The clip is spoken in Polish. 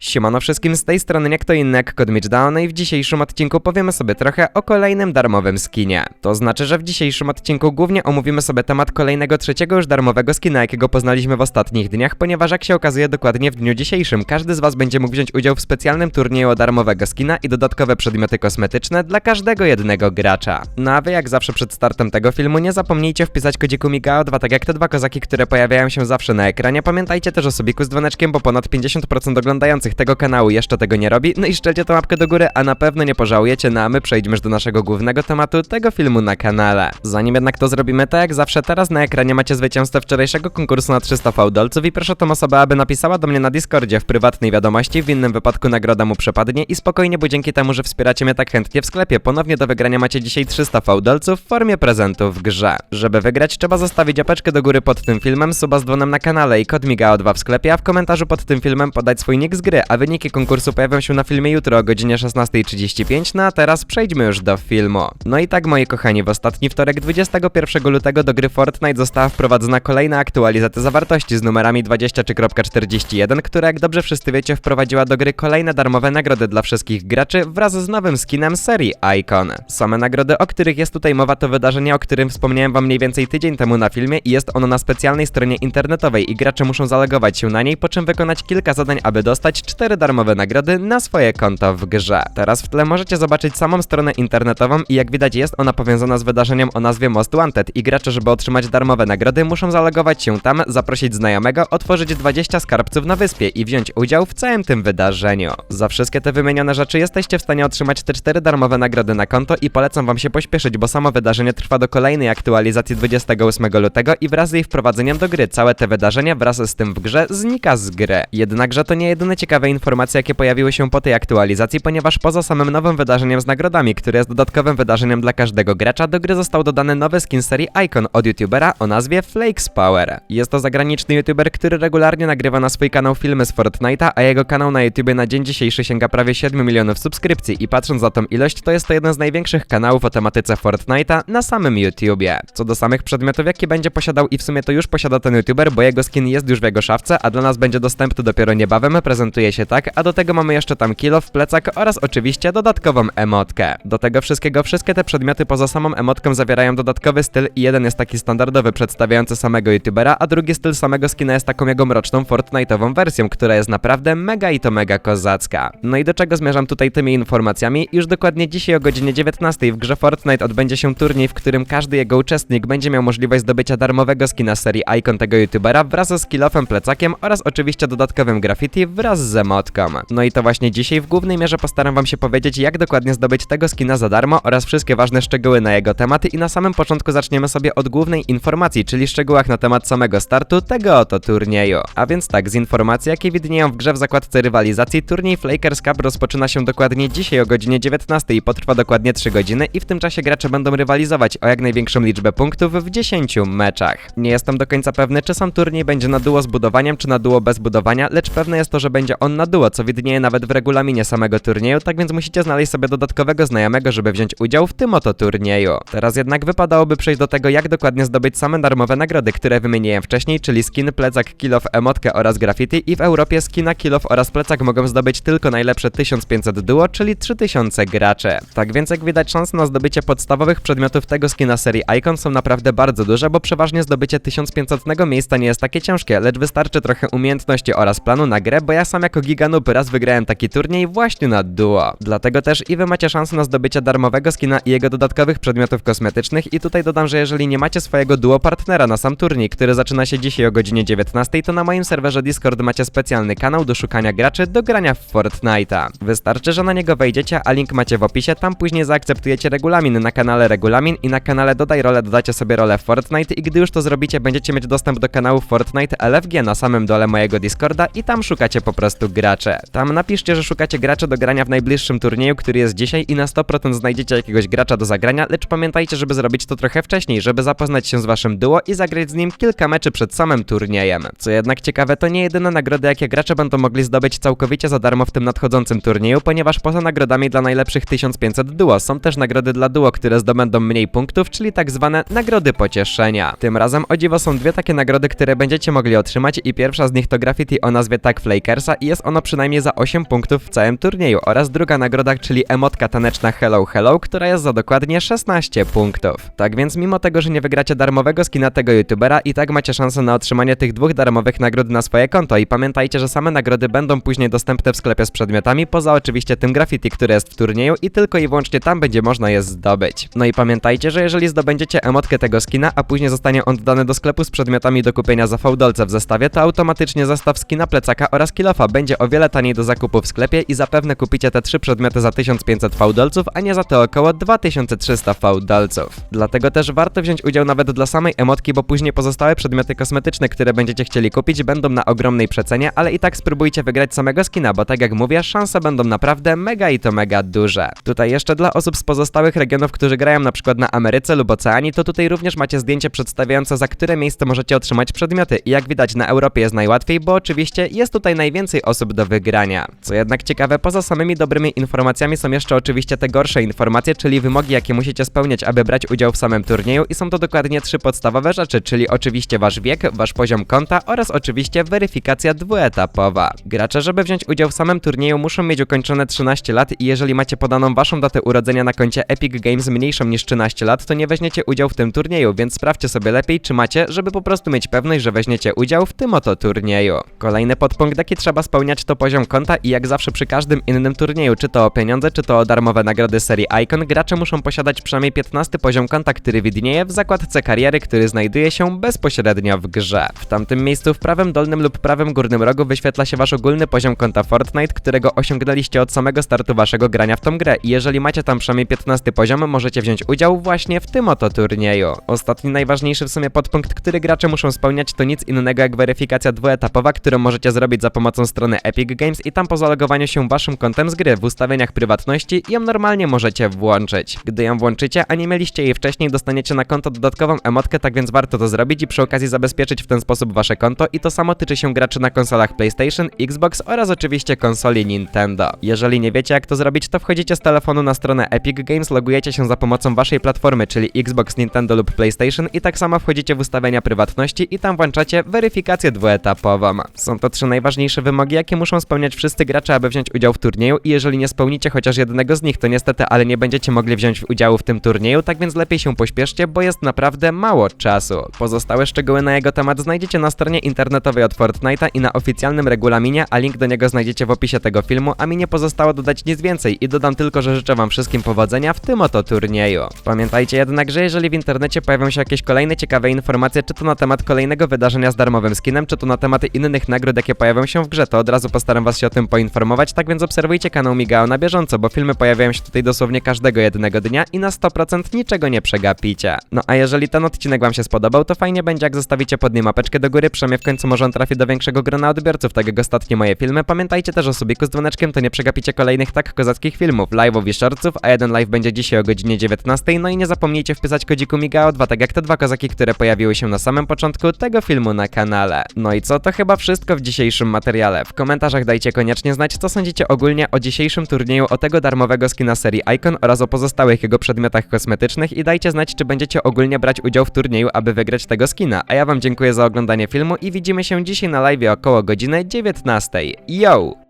Siemano wszystkim, z tej strony nie kto inny jak Down i w dzisiejszym odcinku powiemy sobie trochę o kolejnym darmowym skinie. To znaczy, że w dzisiejszym odcinku głównie omówimy sobie temat kolejnego trzeciego już darmowego skina, jakiego poznaliśmy w ostatnich dniach, ponieważ jak się okazuje dokładnie w dniu dzisiejszym, każdy z was będzie mógł wziąć udział w specjalnym turnieju darmowego skina i dodatkowe przedmioty kosmetyczne dla każdego jednego gracza. No a wy jak zawsze przed startem tego filmu nie zapomnijcie wpisać kodziku MIGAO2, tak jak te dwa kozaki, które pojawiają się zawsze na ekranie. Pamiętajcie też o subiku z dzwoneczkiem, bo ponad 50% oglądających tego kanału jeszcze tego nie robi. No i szczelcie tą łapkę do góry, a na pewno nie pożałujecie, no a my przejdziemy już do naszego głównego tematu tego filmu na kanale. Zanim jednak to zrobimy, tak jak zawsze teraz na ekranie macie zwycięzcę wczorajszego konkursu na 300 fałdolców i proszę tą osobę, aby napisała do mnie na Discordzie w prywatnej wiadomości, w innym wypadku nagroda mu przepadnie i spokojnie, bo dzięki temu, że wspieracie mnie tak chętnie w sklepie, ponownie do wygrania macie dzisiaj 300 fałdolców w formie prezentu w grze. Żeby wygrać, trzeba zostawić apeczkę do góry pod tym filmem, suba z dzwonem na kanale i kod MIGAO2 w sklepie, a w komentarzu pod tym filmem podać swój nick z gry, a wyniki konkursu pojawią się na filmie jutro o godzinie 16.35, no a teraz przejdźmy już do filmu. No i tak, moi kochani, w ostatni wtorek 21 lutego do gry Fortnite została wprowadzona kolejna aktualizacja zawartości z numerami 23.41, która, jak dobrze wszyscy wiecie, wprowadziła do gry kolejne darmowe nagrody dla wszystkich graczy wraz z nowym skinem serii Icon. Same nagrody, o których jest tutaj mowa, to wydarzenie, o którym wspomniałem wam mniej więcej tydzień temu na filmie i jest ono na specjalnej stronie internetowej i gracze muszą zalogować się na niej, po czym wykonać kilka zadań, aby dostać cztery darmowe nagrody na swoje konto w grze. Teraz w tle możecie zobaczyć samą stronę internetową i jak widać jest ona powiązana z wydarzeniem o nazwie Most Wanted i gracze, żeby otrzymać darmowe nagrody, muszą zalogować się tam, zaprosić znajomego, otworzyć 20 skarbców na wyspie i wziąć udział w całym tym wydarzeniu. Za wszystkie te wymienione rzeczy jesteście w stanie otrzymać te cztery darmowe nagrody na konto i polecam wam się pośpieszyć, bo samo wydarzenie trwa do kolejnej aktualizacji 28 lutego i wraz z jej wprowadzeniem do gry całe te wydarzenie wraz z tym w grze znika z gry. Jednakże to nie jedyne ciekawe informacje, jakie pojawiły się po tej aktualizacji, ponieważ poza samym nowym wydarzeniem z nagrodami, które jest dodatkowym wydarzeniem dla każdego gracza, do gry został dodany nowy skin serii Icon od youtubera o nazwie Flakes Power. Jest to zagraniczny youtuber, który regularnie nagrywa na swój kanał filmy z Fortnite'a, a jego kanał na YouTubie na dzień dzisiejszy sięga prawie 7 milionów subskrypcji i patrząc za tą ilość, to jest to jeden z największych kanałów o tematyce Fortnite'a na samym YouTubie. Co do samych przedmiotów, jakie będzie posiadał i w sumie to już posiada ten youtuber, bo jego skin jest już w jego szafce, a dla nas będzie dostępny dopiero niebawem, prezentuje się tak, a do tego mamy jeszcze tam kilo w plecak oraz oczywiście dodatkową emotkę. Do tego wszystkiego, wszystkie te przedmioty poza samą emotką zawierają dodatkowy styl i jeden jest taki standardowy przedstawiający samego youtubera, a drugi styl samego skina jest taką jego mroczną Fortnite'ową wersją, która jest naprawdę mega i to mega kozacka. No i do czego zmierzam tutaj tymi informacjami? Już dokładnie dzisiaj o godzinie 19 w grze Fortnite odbędzie się turniej, w którym każdy jego uczestnik będzie miał możliwość zdobycia darmowego skina serii Icon tego youtubera wraz ze skillofem plecakiem oraz oczywiście dodatkowym graffiti wraz z emotką. No i to właśnie dzisiaj w głównej mierze postaram wam się powiedzieć, jak dokładnie zdobyć tego skina za darmo oraz wszystkie ważne szczegóły na jego temat i na samym początku zaczniemy sobie od głównej informacji, czyli szczegółach na temat samego startu tego oto turnieju. A więc tak, z informacji, jakie widnieją w grze w zakładce rywalizacji, turniej Flakers Cup rozpoczyna się dokładnie dzisiaj o godzinie 19 i potrwa dokładnie 3 godziny i w tym czasie gracze będą rywalizować o jak największą liczbę punktów w 10 meczach. Nie jestem do końca pewny, czy sam turniej będzie na duo z budowaniem, czy na duo bez budowania, lecz pewne jest to, że będzie on na duo, co widnieje nawet w regulaminie samego turnieju, tak więc musicie znaleźć sobie dodatkowego znajomego, żeby wziąć udział w tym oto turnieju. Teraz jednak wypadałoby przejść do tego, jak dokładnie zdobyć same darmowe nagrody, które wymieniłem wcześniej, czyli skin, plecak, kill off, emotkę oraz graffiti i w Europie skina, kill off oraz plecak mogą zdobyć tylko najlepsze 1500 duo, czyli 3000 gracze. Tak więc jak widać szanse na zdobycie podstawowych przedmiotów tego skina serii Icon są naprawdę bardzo duże, bo przeważnie zdobycie 1500 miejsca nie jest takie ciężkie, lecz wystarczy trochę umiejętności oraz planu na grę, bo ja sam jako giganoob raz wygrałem taki turniej właśnie na duo. Dlatego też i wy macie szansę na zdobycie darmowego skina i jego dodatkowych przedmiotów kosmetycznych i tutaj dodam, że jeżeli nie macie swojego duo partnera na sam turniej, który zaczyna się dzisiaj o godzinie 19, to na moim serwerze Discord macie specjalny kanał do szukania graczy do grania w Fortnite'a. Wystarczy, że na niego wejdziecie, a link macie w opisie, tam później zaakceptujecie regulamin na kanale regulamin i na kanale dodaj rolę dodacie sobie rolę Fortnite i gdy już to zrobicie, będziecie mieć dostęp do kanału Fortnite LFG na samym dole mojego Discorda i tam szukacie po prostu gracze. Tam napiszcie, że szukacie graczy do grania w najbliższym turnieju, który jest dzisiaj i na 100% znajdziecie jakiegoś gracza do zagrania, lecz pamiętajcie, żeby zrobić to trochę wcześniej, żeby zapoznać się z waszym duo i zagrać z nim kilka meczy przed samym turniejem. Co jednak ciekawe, to nie jedyne nagrody, jakie gracze będą mogli zdobyć całkowicie za darmo w tym nadchodzącym turnieju, ponieważ poza nagrodami dla najlepszych 1500 duo są też nagrody dla duo, które zdobędą mniej punktów, czyli tak zwane nagrody pocieszenia. Tym razem o dziwo są dwie takie nagrody, które będziecie mogli otrzymać i pierwsza z nich to graffiti o nazwie Tag Flakersa i jest ono przynajmniej za 8 punktów w całym turnieju oraz druga nagroda, czyli emotka taneczna Hello Hello, która jest za dokładnie 16 punktów. Tak więc mimo tego, że nie wygracie darmowego skina tego youtubera i tak macie szansę na otrzymanie tych dwóch darmowych nagród na swoje konto i pamiętajcie, że same nagrody będą później dostępne w sklepie z przedmiotami, poza oczywiście tym graffiti, które jest w turnieju i tylko i wyłącznie tam będzie można je zdobyć. No i pamiętajcie, że jeżeli zdobędziecie emotkę tego skina, a później zostanie on dodany do sklepu z przedmiotami do kupienia za fałdolce w zestawie, to automatycznie zestaw skina plecaka oraz kilofa będzie o wiele taniej do zakupu w sklepie i zapewne kupicie te trzy przedmioty za 1500 fałdolców, a nie za te około 2300 fałdolców. Dlatego też warto wziąć udział nawet dla samej emotki, bo później pozostałe przedmioty kosmetyczne, które będziecie chcieli kupić, będą na ogromnej przecenie, ale i tak spróbujcie wygrać samego skina, bo tak jak mówię, szanse będą naprawdę mega i to mega duże. Tutaj jeszcze dla osób z pozostałych regionów, którzy grają na przykład na Ameryce lub Oceanii, to tutaj również macie zdjęcie przedstawiające za które miejsce możecie otrzymać przedmioty i jak widać na Europie jest najłatwiej, bo oczywiście jest tutaj najwięcej osób do wygrania. Co jednak ciekawe, poza samymi dobrymi informacjami są jeszcze oczywiście te gorsze informacje, czyli wymogi jakie musicie spełniać, aby brać udział w samym turnieju i są to dokładnie trzy podstawowe rzeczy, czyli oczywiście wasz wiek, wasz poziom konta oraz oczywiście weryfikacja dwuetapowa. Gracze, żeby wziąć udział w samym turnieju muszą mieć ukończone 13 lat i jeżeli macie podaną waszą datę urodzenia na koncie Epic Games mniejszą niż 13 lat, to nie weźmiecie udział w tym turnieju, więc sprawdźcie sobie lepiej, czy macie, żeby po prostu mieć pewność, że weźmiecie udział w tym oto turnieju. Kolejny podpunkt, jaki trzeba spełniać, to poziom konta i jak zawsze przy każdym innym turnieju, czy to o pieniądze, czy to o darmowe nagrody serii Icon, gracze muszą posiadać przynajmniej 15 poziom konta, który widnieje w zakładce kariery, który znajduje się bezpośrednio w grze. W tamtym miejscu w prawym dolnym lub prawym górnym rogu wyświetla się wasz ogólny poziom konta Fortnite, którego osiągnęliście od samego startu waszego grania w tą grę i jeżeli macie tam przynajmniej 15 poziom, możecie wziąć udział właśnie w tym oto turnieju. Ostatni najważniejszy w sumie podpunkt, który gracze muszą spełniać to nic innego jak weryfikacja dwuetapowa, którą możecie zrobić za pomocą strony Epic Games i tam po zalogowaniu się waszym kontem z gry w ustawieniach prywatności ją normalnie możecie włączyć. Gdy ją włączycie, a nie mieliście jej wcześniej, dostaniecie na konto dodatkową emotkę, tak więc warto to zrobić i przy okazji zabezpieczyć w ten sposób wasze konto i to samo tyczy się graczy na konsolach PlayStation, Xbox oraz oczywiście konsoli Nintendo. Jeżeli nie wiecie jak to zrobić, to wchodzicie z telefonu na stronę Epic Games, logujecie się za pomocą waszej platformy, czyli Xbox, Nintendo lub PlayStation i tak samo wchodzicie w ustawienia prywatności i tam włączacie weryfikację dwuetapową. Są to trzy najważniejsze wymogi, jakie muszą spełniać wszyscy gracze, aby wziąć udział w turnieju i jeżeli nie spełnicie chociaż jednego z nich, to niestety, ale nie będziecie mogli wziąć udziału w tym turnieju, tak więc lepiej się pośpieszcie, bo jest naprawdę mało czasu. Pozostałe szczegóły na jego temat znajdziecie na stronie internetowej od Fortnite'a i na oficjalnym regulaminie, a link do niego znajdziecie w opisie tego filmu, a mi nie pozostało dodać nic więcej i dodam tylko, że życzę wam wszystkim powodzenia w tym oto turnieju. Pamiętajcie jednak, że jeżeli w internecie pojawią się jakieś kolejne ciekawe informacje, czy to na temat kolejnego wydarzenia z darmowym skinem, czy to na tematy innych nagród, jakie pojawią się w grze, to od razu postaram was się o tym poinformować, tak więc obserwujcie kanał Migao na bieżąco, bo filmy pojawiają się tutaj dosłownie każdego jednego dnia i na 100% niczego nie przegapicie. No a jeżeli ten odcinek wam się spodobał, to fajnie będzie jak zostawicie pod nim mapeczkę do góry, przynajmniej w końcu może on trafi do większego grona odbiorców, tak jak ostatnie moje filmy. Pamiętajcie też o subiku z dzwoneczkiem, to nie przegapicie kolejnych tak kozackich filmów, live'ów i shortsów, a jeden live będzie dzisiaj o godzinie 19, no i nie zapomnijcie wpisać kodziku Migao 2, tak jak te dwa kozaki, które pojawiły się na samym początku tego filmu na kanale. No i co, to chyba wszystko w dzisiejszym materiale. W komentarzach dajcie koniecznie znać, co sądzicie ogólnie o dzisiejszym turnieju o tego darmowego skina serii Icon oraz o pozostałych jego przedmiotach kosmetycznych i dajcie znać, czy będziecie ogólnie brać udział w turnieju, aby wygrać tego skina. A ja wam dziękuję za oglądanie filmu i widzimy się dzisiaj na live około godziny 19. Yo!